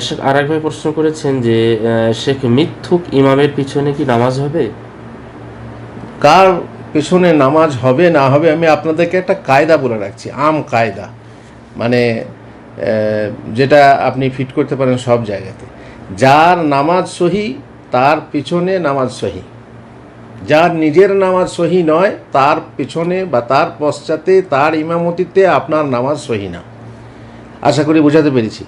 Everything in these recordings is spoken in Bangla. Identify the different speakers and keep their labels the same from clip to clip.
Speaker 1: শেখ আরেক ভাই প্রশ্ন করেছেন যে শেখ মিথ্যুক ইমামের পিছনে কি নামাজ হবে?
Speaker 2: কার পেছনে নামাজ হবে, না হবে, আমি আপনাদেরকে একটা কায়দা বলে রাখছি, আম কায়দা। মানে যেটা আপনি ফিট করতে পারেন সব জায়গাতে। যার নামাজ সহি, তার পিছনে নামাজ সহি। যার নিজের নামাজ সহি নয়, তার পিছনে বা তার পশ্চাতে, তার ইমামতিতে আপনার নামাজ সহি না। আশা করি বোঝাতে পেরেছি।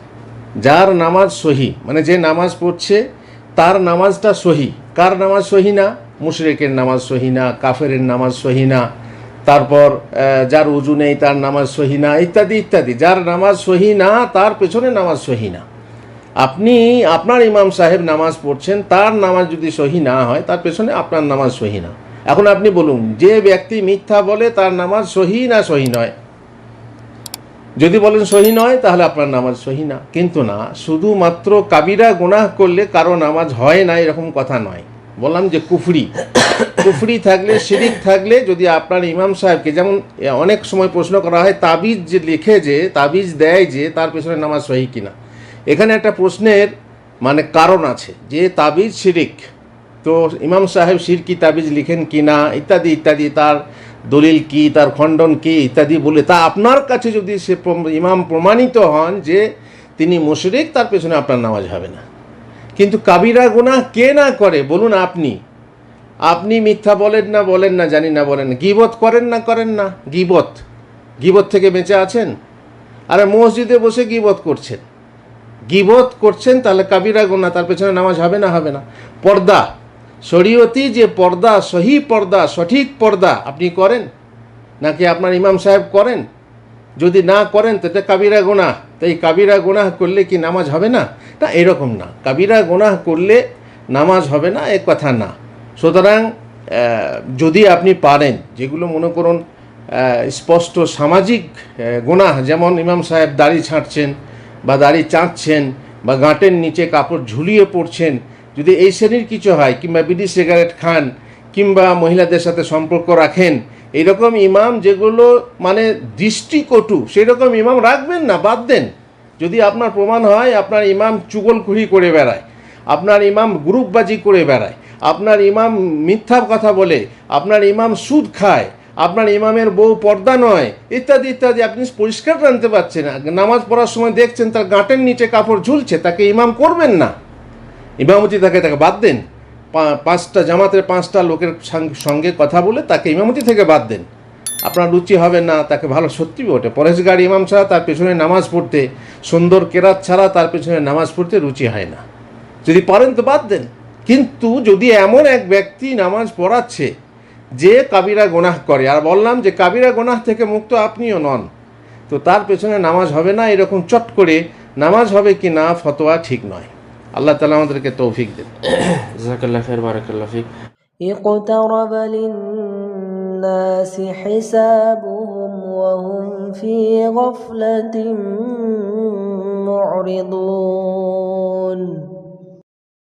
Speaker 2: যার নামাজ সহি মানে যে নামাজ পড়ছে, তার নামাজটা সহি। কার নামাজ সহি না? মুশরেকের নামাজ সহি না, কাফেরের নামাজ সহি না। তারপর যার উজু নেই, তার নামাজ সহি না, ইত্যাদি ইত্যাদি। যার নামাজ সহি না, তার পেছনে নামাজ সহি না। আপনি, আপনার ইমাম সাহেব নামাজ পড়ছেন, তার নামাজ যদি সহি না হয়, তার পেছনে আপনার নামাজ সহি না। এখন আপনি বলুন, যে ব্যক্তি মিথ্যা বলে তার নামাজ সহি না সহি নয় যদি বলেন সহি নয়, তাহলে আপনার নামাজ সহি না। কিন্তু না, শুধুমাত্র কাবিরা গুনাহ করলে কারও নামাজ হয় না, এরকম কথা নয়। বললাম যে কুফরি। কুফরি থাকলে, শিরিক থাকলে যদি আপনার ইমাম সাহেবকে, যেমন অনেক সময় প্রশ্ন করা হয়, তাবিজ যে লিখে যে, তাবিজ দেয় যে, তার পেছনে নামাজ সহি কিনা? এখানে একটা প্রশ্নের মানে কারণ আছে, যে তাবিজ শিরিক। তো ইমাম সাহেব শিরকি তাবিজ লিখেন কি না, ইত্যাদি ইত্যাদি, তার দলিল কি, তার খণ্ডন কি, ইত্যাদি বলে। তা আপনার কাছে যদি সে ইমাম প্রমাণিত হন যে তিনি মুশরিক, তার পেছনে আপনার নামাজ হবে না। কিন্তু কাবিরা গুনাহ কে না করে? বলুন আপনি। আপনি মিথ্যা বলেন না বলেন না, জানি না, বলেন না। গিবত করেন না করেন না। গিবত। গিবত থেকে বেঁচে আছেন? আরে মসজিদে বসে গিবত করছেন। গিবত করছেন, তাহলে কাবিরা গোনা তার পেছনে নামাজ হবে না হবে না। পর্দা। শরীয়তি যে পর্দা, সহি পর্দা, সঠিক পর্দা আপনি করেন, নাকি আপনার ইমাম সাহেব করেন? যদি না করেন তো এটা কাবিরা গোনাহ। তো এই কাবিরা গোনাহ করলে কি নামাজ হবে না? না এরকম না। কাবিরা গোনাহ করলে নামাজ হবে না, এ কথা না। সুতরাং যদি আপনি পারেন, যেগুলো মনে করুন স্পষ্ট সামাজিক গোনাহ, যেমন ইমাম সাহেব দাড়ি ছাঁটছেন বা দাড়ি চাঁটছেন বা গাঁটের নিচে কাপড় ঝুলিয়ে পড়ছেন যদি এই শ্রেণির কিছু হয়, কিংবা বিড়ি, সিগারেট খান, কিংবা মহিলাদের সাথে সম্পর্ক রাখেন এইরকম ইমাম যেগুলো মানে দৃষ্টিকটু সেই রকম ইমাম রাখবেন না, বাদ দেন। যদি আপনার প্রমাণ হয়, আপনার ইমাম চুগলখুরি করে বেড়ায়, আপনার ইমাম গ্রুপবাজি করে বেড়ায়, আপনার ইমাম মিথ্যা কথা বলে, আপনার ইমাম সুদ খায়, আপনার ইমামের বউ পর্দা নয়, ইত্যাদি ইত্যাদি, আপনি পরিষ্কার জানতে পারছেন না। নামাজ পড়ার সময় দেখছেন তার গাঁটের নিচে কাপড় ঝুলছে, তাকে ইমাম করবেন না। ইমামতি তাকে তাকে বাদ দেন। পাঁচটা জামাতের পাঁচটা লোকের সঙ্গে কথা বলে তাকে ইমামতি থেকে বাদ দেন। আপনার রুচি হবে না, তাকে ভালো সত্যি ওঠে পরেশগার ইমাম ছাড়া তার পেছনে নামাজ পড়তে, সুন্দর কেরাত ছাড়া তার পেছনে নামাজ পড়তে রুচি হয় না। যদি পারেন তো বাদ দেন। কিন্তু যদি এমন এক ব্যক্তি নামাজ পড়াচ্ছে, যে কাবিরা গোনাহ করে, আর বললাম যে কাবিরা গোনাহ থেকে মুক্ত আপনিও নন, তো তার পেছনে নামাজ হবে না, এরকম চট করে নামাজ হবে কি না ফতোয়া ঠিক নয়। আল্লাহ তালা আমাদেরকে তৌফিক দেন
Speaker 1: জাজাকাল্লাহ খের বারাকাল্লাহ ফিক
Speaker 3: اقترب للناس حسابهم وهم في غفلة معرضون